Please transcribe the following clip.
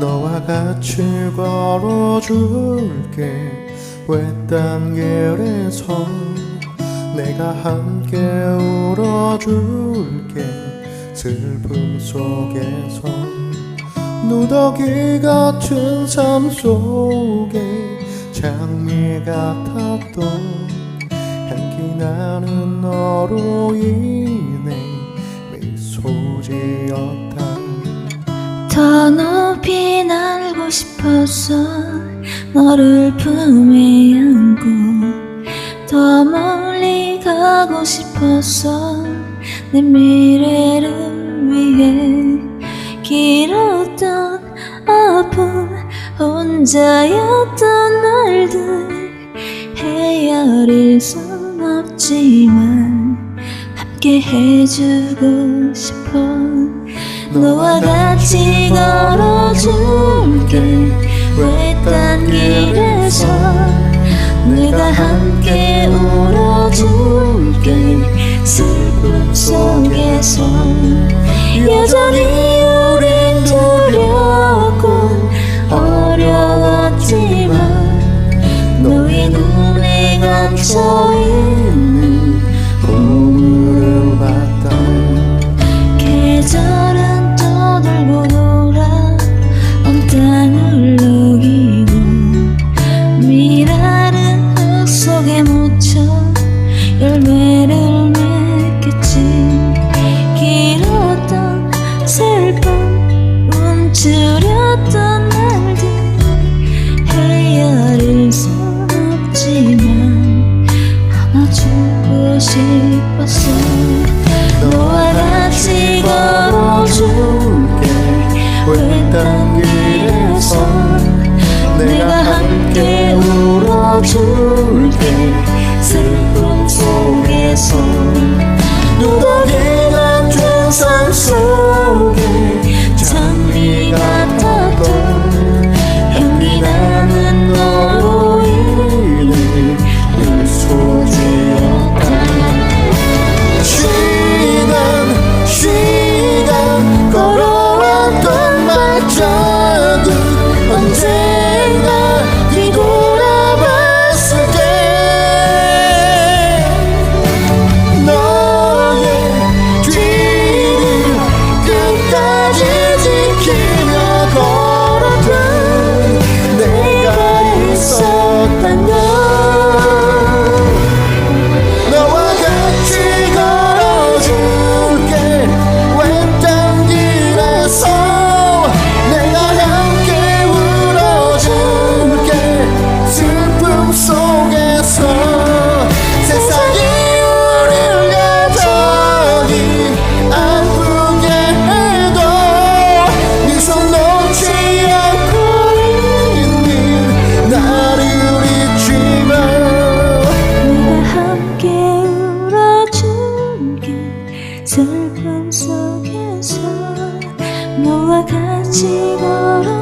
너와 같이 걸어줄게. 외딴 길에서 내가 함께 울어줄게. 슬픔 속에서 누더기 같은 삶 속에 장미 같았던 향기 나는 너로 인해 미소 지었다 더 높이 날고 싶어서 너를 품에 안고 더 멀리 가고 싶어서 내 미래를 위해 길었던 아픔 혼자였던 날들 헤아릴 순 없지만 함께 해주고 싶어 너와 같이 걸어줄게. 외딴 길에서 내가 함께 울어줄게? 슬픔 속에서 여전히 우린 두렵고 어려웠지만 너의 눈에 감춰있는 싶었어. 너와 같이 걸어줄게. 외딴 길에서 내가 함께 울어줄게. 슬픔 속에서 누더기 같이 걸어